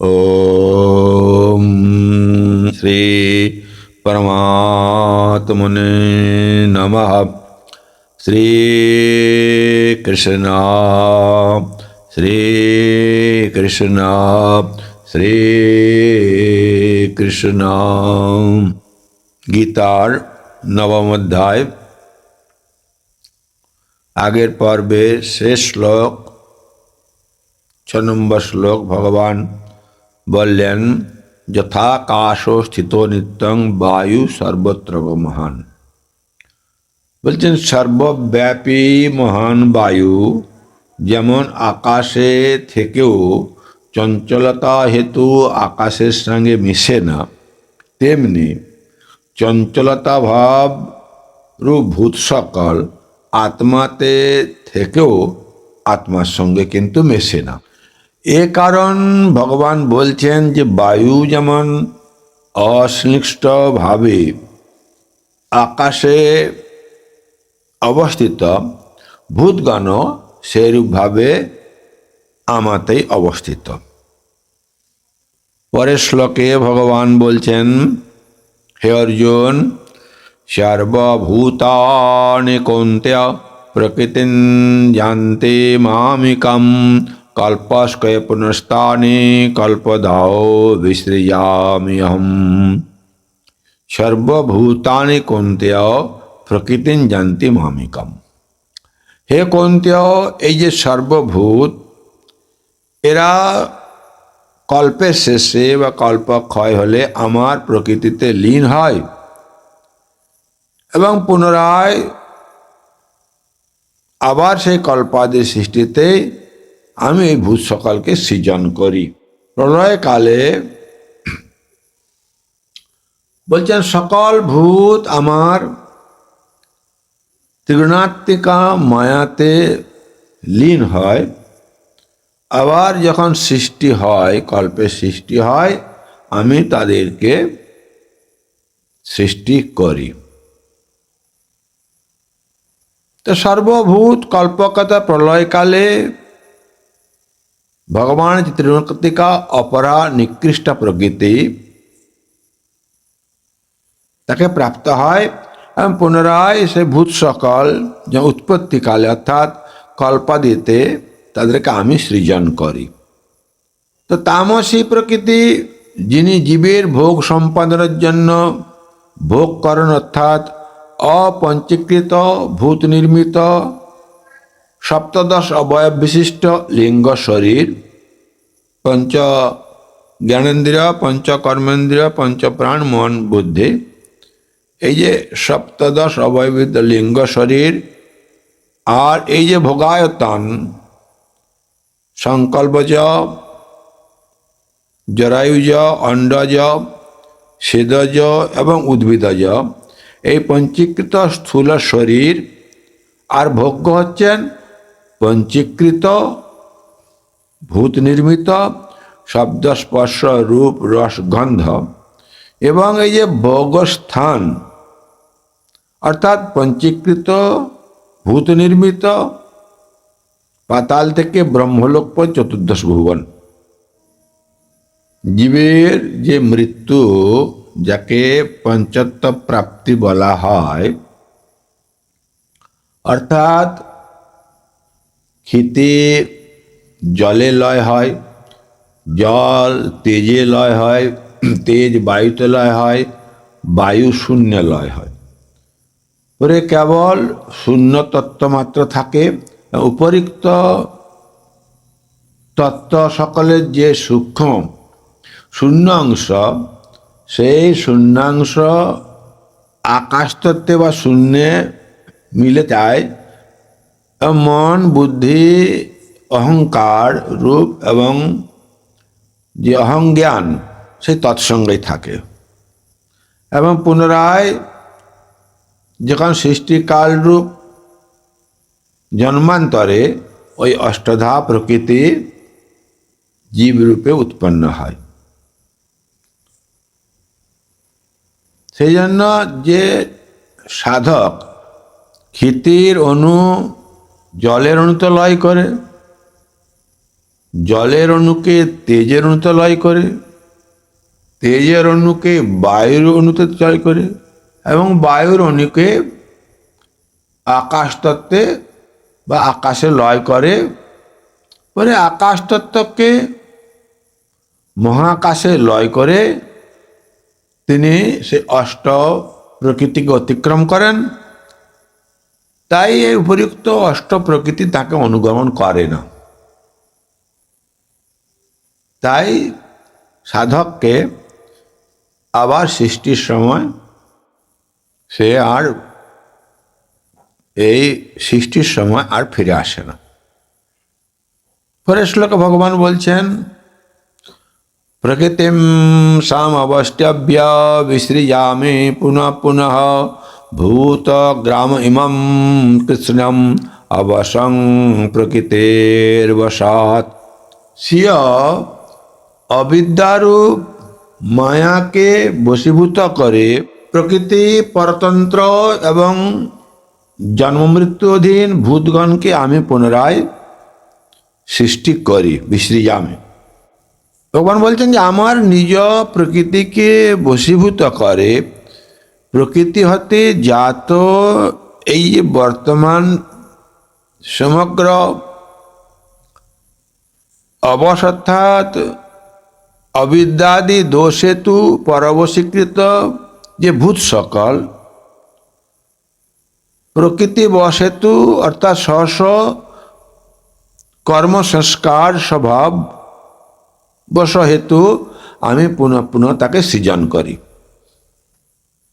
ॐ श्री परमात्मने नमः श्रीकृष्ण श्रीकृष्ण শ্রীকৃষ্ণ গীতার নবম অধ্যায় আগের পর্বের শেষ শ্লোক ছ নম্বর শ্লোক ভগবান বললেন, যথাকাশ স্থিত নিত্যং বায়ু সর্বত্র মহান। বলছেন, সর্বব্যাপী মহান বায়ু যেমন আকাশে থেকেও চঞ্চলতা হেতু আকাশের সঙ্গে মিশে না, তেমনি চঞ্চলতা ভাব রূপ ভূত সকল আত্মাতে থেকেও আত্মার সঙ্গে কিন্তু মেশে না। এ কারণ ভগবান বলছেন যে বায়ু যেমন অসৃষ্টভাবে আকাশে অবস্থিত ভূতগণ সেইরূপভাবে আমাতেই অবস্থিত। পরের শ্লোকে ভগবান বলছেন, হে অর্জুন, সর্বভূতানি কৌন্তেয় প্রকৃতিন জানতে মামিকম কল্পস্কয় পুনস্তানি কল্পদাও বিসৃজাম্যহম সর্বভূতানি কৌন্তেয় প্রকৃতিন জানতে মামিকম হে কৌন্তেয় এই যে সর্বভূত এরা কল্পের শেষে বা কল্প ক্ষয় হলে আমার প্রকৃতিতে লীন হয় এবং পুনরায় আবার সেই কল্পাদি সৃষ্টিতে আমি এই ভূত সকলকে সৃজন করি। প্রলয়কালে বলছেন, সকল ভূত আমার ত্রিগুণাত্মিকা মায়াতে লীন হয়। আবার যখন সৃষ্টি হয় কল্পের সৃষ্টি হয়, আমি তাদেরকে সৃষ্টি করি। তো সর্বভূত কল্পকতা প্রলয়কালে ভগবান ত্রিণকতিকা অপরা নিকৃষ্ট প্রকৃতি। তাকে প্রাপ্ত হয়, এবং পুনরায় সে ভূত সকল যে উৎপত্তিকালে অর্থাৎ কল্পাদিতে তাদেরকে আমি সৃজন করি। তো তামসী প্রকৃতি, যিনি জীবের ভোগ সম্পাদনের জন্য ভোগ করেন অর্থাৎ অপঞ্চীকৃত, ভূত নির্মিত সপ্তদশ অবয়ব বিশিষ্ট লিঙ্গ শরীর, পঞ্চ জ্ঞানেন্দ্রিয়, পঞ্চ কর্মেন্দ্রিয়, পঞ্চ প্রাণ, মন, বুদ্ধি। এই যে সপ্তদশ অবয়বিত লিঙ্গ শরীর আর এই যে ভোগায়তন, সংকল্পজ, জরায়ুজ অণ্ডজ সেদজ এবং উদ্ভিদজ। এই পঞ্চীকৃত স্থূল শরীর আর ভোগ্য হচ্ছেন পঞ্চীকৃত ভূত নির্মিত শব্দ স্পর্শ রূপ রস গন্ধ। এবং এই যে ভোগস্থান, অর্থাৎ পঞ্চীকৃত ভূত নির্মিত পাতাল থেকে ব্রহ্মলোক পর চতুর্দশ ভুবন। জীবের যে মৃত্যু, যাকে পঞ্চত্ব প্রাপ্তি বলা হয়, অর্থাৎ ক্ষিতে জলে লয় হয়, জল তেজে লয় হয়, তেজ বায়ুতে লয় হয়, বায়ু শূন্য লয় হয়। পরে কেবল শূন্য তত্ত্ব মাত্র থাকে, উপরিক্ত তত্ত্ব সকলের যে সূক্ষ্ম শূন্যাংশ সেই শূন্যাংশ আকাশ তত্ত্বে বা শূন্যে মিলে যায়। মন, বুদ্ধি, অহংকার, রূপ এবং যে অহংজ্ঞান, সেই তৎসঙ্গেই থাকে। এবং পুনরায় যখন সৃষ্টিকাল রূপ জন্মান্তরে, ওই অষ্টধা প্রকৃতি জীবরূপে উৎপন্ন হয়। সেই জন্য যে সাধক ক্ষিতির অণু জলের অণুতে লয় করে। জলের অণুকে তেজের অণুতে লয় করে। তেজের অণুকে বায়ুর অণুতে লয় করে এবং বায়ুর অণুকে আকাশ তত্ত্বে বা আকাশে লয় করে। পরে আকাশ তত্ত্বকে মহাকাশে লয় করে। তিনি সে অষ্ট প্রকৃতিকে অতিক্রম করেন। তাই এই উপযুক্ত অষ্ট প্রকৃতি তাকে অনুগমন করে না। তাই সাধককে আবার সৃষ্টির সময় সে আর এই সৃষ্টির সময় আর ফিরে আসে না। পরের শ্লোকে ভগবান বলছেন, প্রকৃতিম সাম অবষ্টভ্য বিসৃজামি পুনঃ পুনঃ ভূত গ্রাম ইমম কৃষ্ণম অবসং প্রকৃতির বসাত সিয় অবিদ্যারূপ মায়াকে বশীভূত করে প্রকৃতি পরতন্ত্র এবং জন্মমৃত্যু অধীন ভূতগণকে আমি পুনরায় সৃষ্টি করি বিশ্রিজামে ভগবান বলছেন যে আমার নিজ প্রকৃতিকে বশীভূত করে প্রকৃতি হতে জাত এই যে বর্তমান সমগ্র অবসত্থাৎ অবিদ্যাদি দোষেতু পরবশীকৃত যে ভূত সকল, প্রকৃতি বসেতু অর্থাৎ স্ব স্ব কর্মসংস্কার স্বভাব বশ হেতু আমি পুনঃ পুনঃ তাকে সৃজন করি।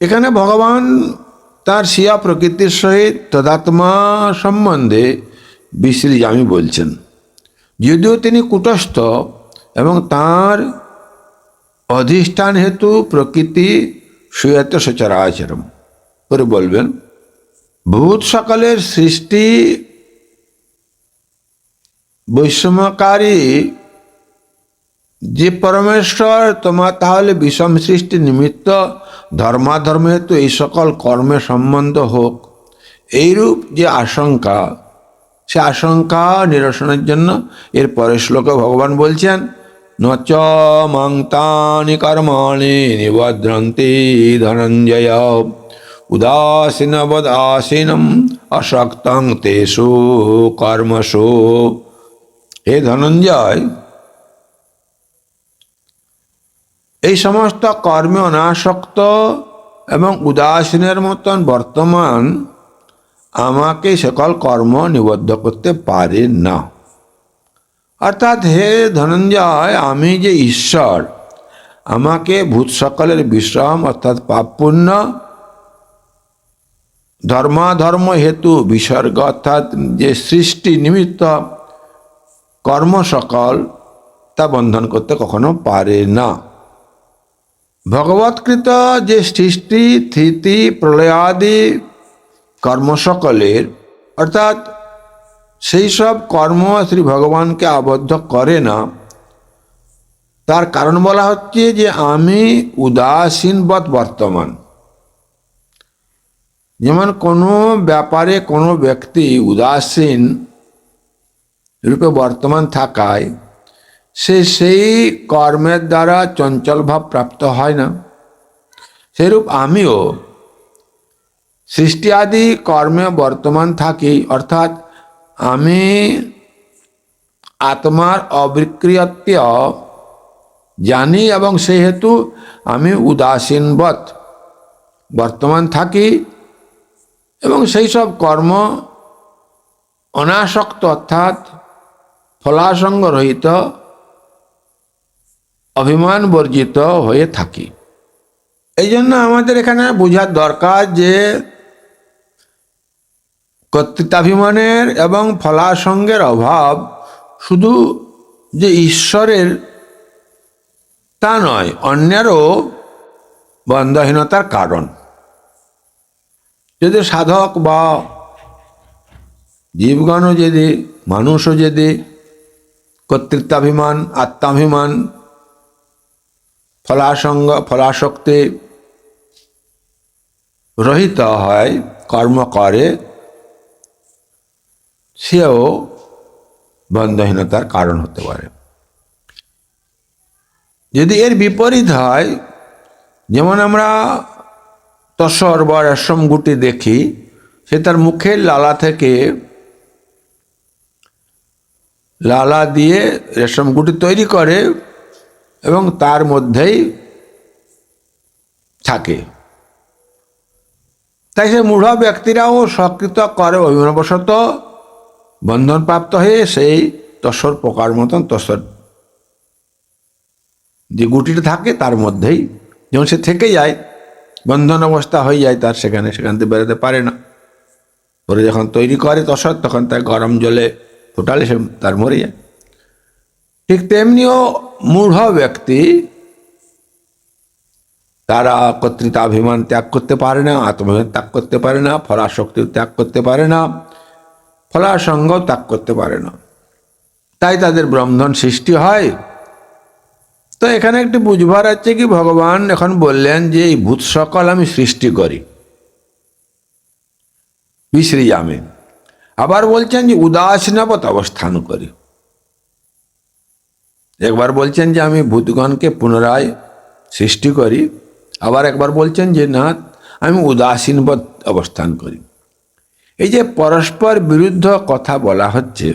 এখানে ভগবান তার শিয়া প্রকৃতির সহিত তদাত্মা সম্বন্ধে বিশ্রীজামি বলছেন। যদিও তিনি কুটস্থ এবং তার অধিষ্ঠান হেতু প্রকৃতি সুয়ত সচরাচরম করে বলবেন, ভূত সকলের সৃষ্টি বৈষম্যকারী যে পরমেশ্বর, তোমার তাহলে বিষম সৃষ্টি নিমিত্ত ধর্মাধর্ম হেতু এই সকল কর্মে সম্বন্ধ হোক। এইরূপ যে আশঙ্কা, সে আশঙ্কা নিরসনের জন্য এর পরের শ্লোকে ভগবান বলছেন, নচ মংতানি কর্মাণি নিবদ্রন্তি ধনঞ্জয়। উদাসীনবদাসীনম অশক্তং তেষু কর্মসু। হে ধনঞ্জয় এই সমস্ত কর্মে অনাসক্ত এবং উদাসীনের মতন বর্তমান আমাকে সকল কর্ম নিবদ্ধ করতে পারে না। অর্থাৎ হে ধনঞ্জয়, আমি যে ঈশ্বর, আমাকে ভূত সকলের বিশ্রাম, অর্থাৎ পাপ পুণ্য ধর্মাধর্ম হেতু, বিসর্গ, অর্থাৎ যে সৃষ্টি নিমিত্ত কর্ম সকল, তা বন্ধন করতে কখনো পারে না। ভগবৎকৃত যে সৃষ্টি স্থিতি প্রলয়াদি কর্ম সকলের অর্থাৎ সেই সব কর্ম শ্রী ভগবানকে আবদ্ধ করে না, তার কারণ বলা হচ্ছে যে আমি উদাসীনবৎ বর্তমান। যেমন কোনো ব্যাপারে কোনো ব্যক্তি উদাসীন রূপে বর্তমান থাকায় সে সেই কর্মের দ্বারা চঞ্চল ভাব প্রাপ্ত হয় না। সেরূপ আমিও সৃষ্টি আদি কর্মে বর্তমান থাকি, অর্থাৎ আমি আত্মার অবিক্রিয়ত্ব জানি এবং সেহেতু আমি উদাসীনবৎ বর্তমান থাকি এবং সেই সব কর্ম অনাসক্ত অর্থাৎ ফলাসঙ্গ রহিত অভিমান বর্জিত হয়ে থাকি। এই জন্য আমাদের এখানে বোঝার দরকার যে কর্তৃত্বাভিমানের এবং ফলাসঙ্গের অভাব শুধু যে ঈশ্বরের তা নয়, অন্যেরও বন্ধহীনতার কারণ। যদি সাধক বা জীবগণও যদি, মানুষও যদি কর্তৃত্বাভিমান, আত্মাভিমান ফলাসঙ্গ ফলাশক্তি রহিত হয়, কর্ম করে, সেও বন্ধহীনতার কারণ হতে পারে। যদি এর বিপরীত হয়, যেমন আমরা তসর বা রেশম গুটি দেখি, সে তার মুখের লালা থেকে লালা দিয়ে রেশম গুটি তৈরি করে এবং তার মধ্যেই থাকে। তাই সে মূঢ় ব্যক্তিরাও সকৃত করে, অভিমানবশত বন্ধনপ্রাপ্ত হয়ে সেই তসর পোকার মতন তসর যে গুটিটা থাকে তার মধ্যেই যেমন সে থেকে যায়, বন্ধন অবস্থা হয়ে যায়, তার সেখানে সেখান থেকে বেরোতে পারে না। পরে যখন তৈরি করে তসর, তখন তার গরম জলে ফোটালে সে তার মরে যায়। ঠিক তেমনিও মূঢ় ব্যক্তি, তারা কর্তৃত্বাভিমান ত্যাগ করতে পারে না আত্মাভিমান ত্যাগ করতে পারে না ফলাশক্তি ত্যাগ করতে পারে না ফলাসঙ্গ ত্যাগ করতে পারে না। তাই তাদের ব্রহ্মধন সৃষ্টি হয়। তো এখানে একটি বুঝবার আছে কি, ভগবান এখন বললেন যে এই ভূত সকল আমি সৃষ্টি করি। বিশ্রিয়ামে আবার বলছেন যে উদাসীনবত অবস্থান করি। একবার বলছেন যে আমি ভূতগণকে পুনরায় সৃষ্টি করি, আবার একবার বলছেন যে না, আমি উদাসীনবত অবস্থান করি। এই যে পরস্পর বিরুদ্ধ কথা বলা হচ্ছে,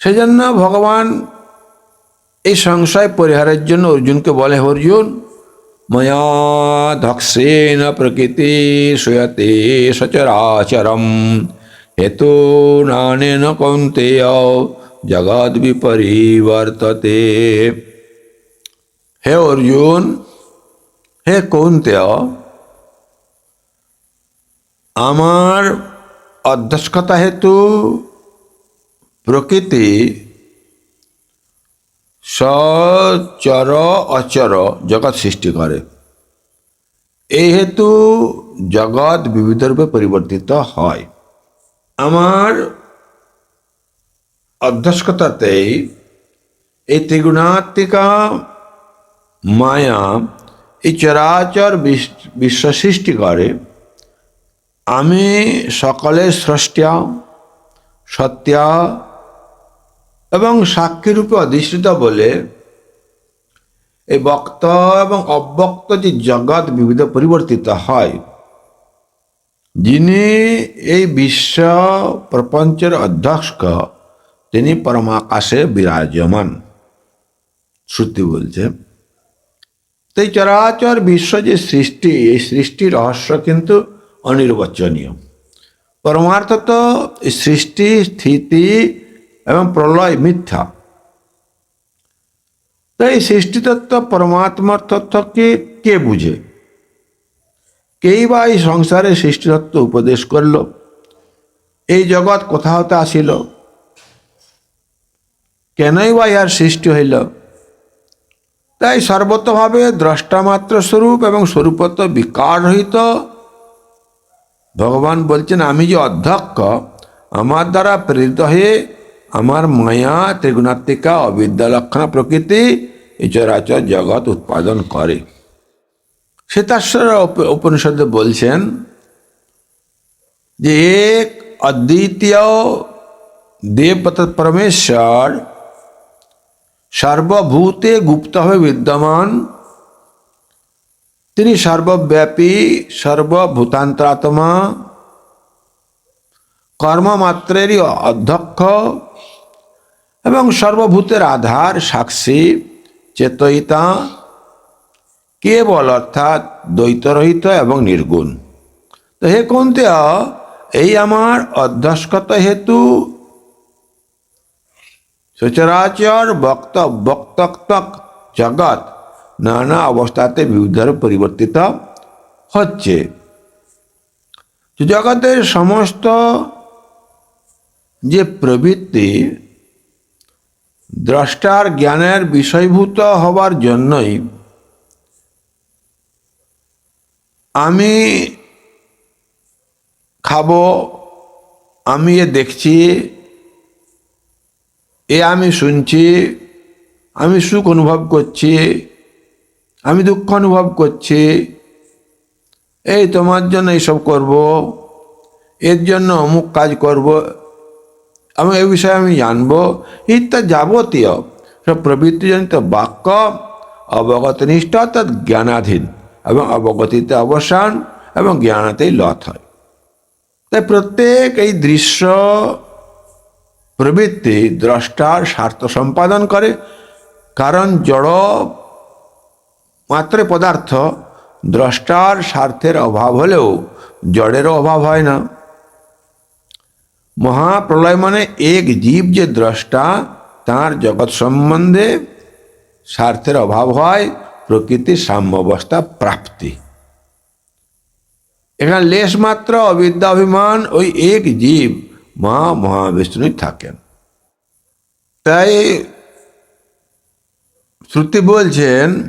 সেজন্য ভগবান এই সংশয় পরিহারের জন্য অর্জুনকে বলে, অর্জুন, ময়া ধক্ষেন প্রকৃতি সুয়তে সচরাচরম, হেতু নানেন কৌন্তেয় জগৎ বিপরিবর্ততে হে অর্জুন হে কৌন্তেয় আমার অধ্যক্ষতা হেতু প্রকৃতি সচর অচর জগৎ সৃষ্টি করে এই হেতু জগৎ বিবিধ রূপে পরিবর্তিত হয় আমার অধ্যক্ষতাতেই এই ত্রিগুণাত্মিকা মায়া এই চরাচর বিশ- বিশ্ব সৃষ্টি করে। আমি সকলের স্রষ্টা, সত্যা এবং সাক্ষীরূপে অধিষ্ঠিত বলে এই বক্ত এবং অব্যক্ত যে জগৎ বিবিধ পরিবর্তিত হয়, যিনি এই বিশ্ব প্রপঞ্চের অধ্যক্ষ তিনি পরমাকাশে বিরাজমান। শ্রুতি বলছে, তাই চরাচর বিশ্ব যে সৃষ্টি, এই সৃষ্টি রহস্য কিন্তু অনির্বচনীয়। পরমার্থ তো সৃষ্টি, স্থিতি এবং প্রলয় মিথ্যা। তাই এই সৃষ্টিতত্ত্ব, পরমাত্মার তত্ত্বকে কে বুঝে? কেই বা এই সংসারে সৃষ্টিতত্ত্ব উপদেশ করল? এই জগৎ কোথা হতে আসিল কেনই বা ইহার সৃষ্টি হইল? তাই সর্বতভাবে দ্রষ্টামাত্র স্বরূপ এবং স্বরূপত বিকার রহিত। ভগবান বলছেন, আমি যে অধ্যক্ষ, আমার দ্বারা প্রেরিত হয়ে আমার মায়া ত্রিগুণাত্মিকা অবিদ্যা লক্ষণা প্রকৃতি এই জগৎ উৎপাদন করে। শ্বেতাশ্বর উপ- উপনিষদে বলছেন যে, এক অদ্বিতীয় দেব পরমেশ্বর সর্বভূতে গুপ্তভাবে বিদ্যমান। তিনি সর্বব্যাপী, সর্বভূতান্তরাত্মা। কর্মমাত্রেরই অধ্যক্ষ এবং সর্বভূতের আধার সাক্ষী, চেতয়িতা। কেবল অর্থাৎ দ্বৈতরহিত এবং নির্গুণ। তো হে কোনতে এই আমার অধ্যস্কত হেতু সচরাচর বক্ত বক্তক জগৎ নানা অবস্থাতে বিবিধভাবে পরিবর্তিত হচ্ছে। জগতের সমস্ত যে প্রবৃত্তি দ্রষ্টার জ্ঞানের বিষয়ভূত হবার জন্যই আমি খাব, আমি এ দেখছি এ আমি শুনছি, আমি সুখ অনুভব করছি, আমি দুঃখ অনুভব করছি, এই তোমার জন্য এইসব করব, এর জন্য অমুক কাজ করব এবং এ বিষয়ে আমি জানব ইত্যাদি যাবতীয়, সব প্রবৃত্তিজনিত বাক্য, অবগতনিষ্ঠ অর্থাৎ জ্ঞানাধীন, এবং অবগতিতে অবসান, এবং জ্ঞানাতেই লত হয়। তাই প্রত্যেক এই দৃশ্য প্রবৃত্তি দ্রষ্টার স্বার্থ সম্পাদন করে, কারণ জড় মাত্র পদার্থ, দ্রষ্টার স্বার্থের অভাব হলেও জড়েরও অভাব হয় না। মহাপ্রলয় মানে এক জীব যে দ্রষ্টা, তার জগৎ সম্বন্ধে স্বার্থের অভাব হয়, প্রকৃতির সাম্যাবস্থা প্রাপ্তি। এখানে লেশ মাত্র অবিদ্যা ওই এক জীব মহা মহাবিষ্ণু থাকেন। তাই শ্রুতি বলছেন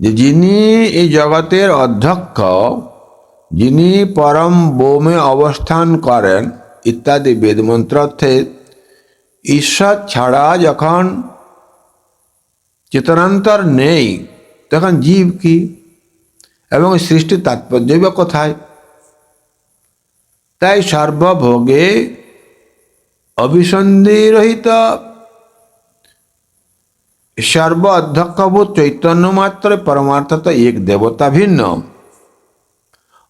যে যিনি এই জগতের অধ্যক্ষ, যিনি পরম বোমে অবস্থান করেন, ইত্যাদি বেদমন্ত্রর্থে ঈশ্বর ছাড়া যখন চেতনান্তর নেই, তখন জীব কি? এবং সৃষ্টির তাৎপর্য কোথায়? তাই সর্বভোগে অভিসন্ধিরহিত সর্ব অধ্যক্ষভূত চৈতন্য মাত্র পরমার্থত এক দেবতা ভিন্ন।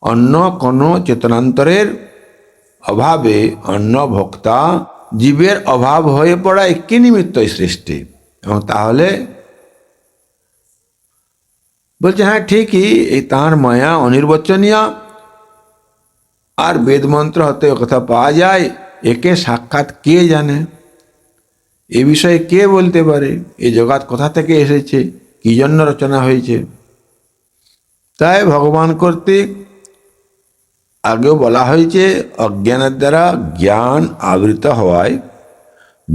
অন্য কোনো চেতনান্তরের অভাবে অন্য ভোক্তা জীবের অভাব হয়ে পড়া একই নিমিত্ত সৃষ্টি। এবং তাহলে বলছে হ্যাঁ ঠিকই, এই তাঁর মায়া অনির্বচনীয়। আর বেদমন্ত্র হতে কথা পাওয়া যায়, একে সাক্ষাৎ কে জানে? এ বিষয়ে কে বলতে পারে? এ জগৎ কোথা থেকে এসেছে? কি জন্য রচনা হয়েছে? তাই ভগবান কর্তৃক আগেও বলা হয়েছে, অজ্ঞানের দ্বারা জ্ঞান আবৃত হওয়ায়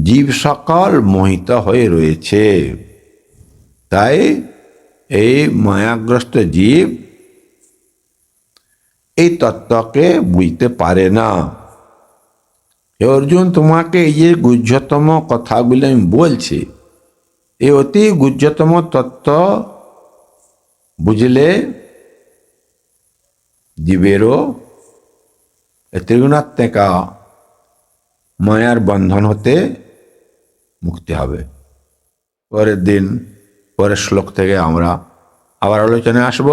জীব সকল মোহিত হয়ে রয়েছে। তাই এই মায়াগ্রস্ত জীব এই তত্ত্বকে বুঝতে পারে না। হে অর্জুন, তোমাকে এই যে গুহ্যতম কথাগুলো আমি বলছি এই অতি গুহ্যতম তত্ত্ব বুঝলে জীবেরও ত্রিগুণাত্মিকা মায়ার বন্ধন হতে মুক্তি হবে। পরের দিন, পরের শ্লোক থেকে আমরা আবার আলোচনায় আসব।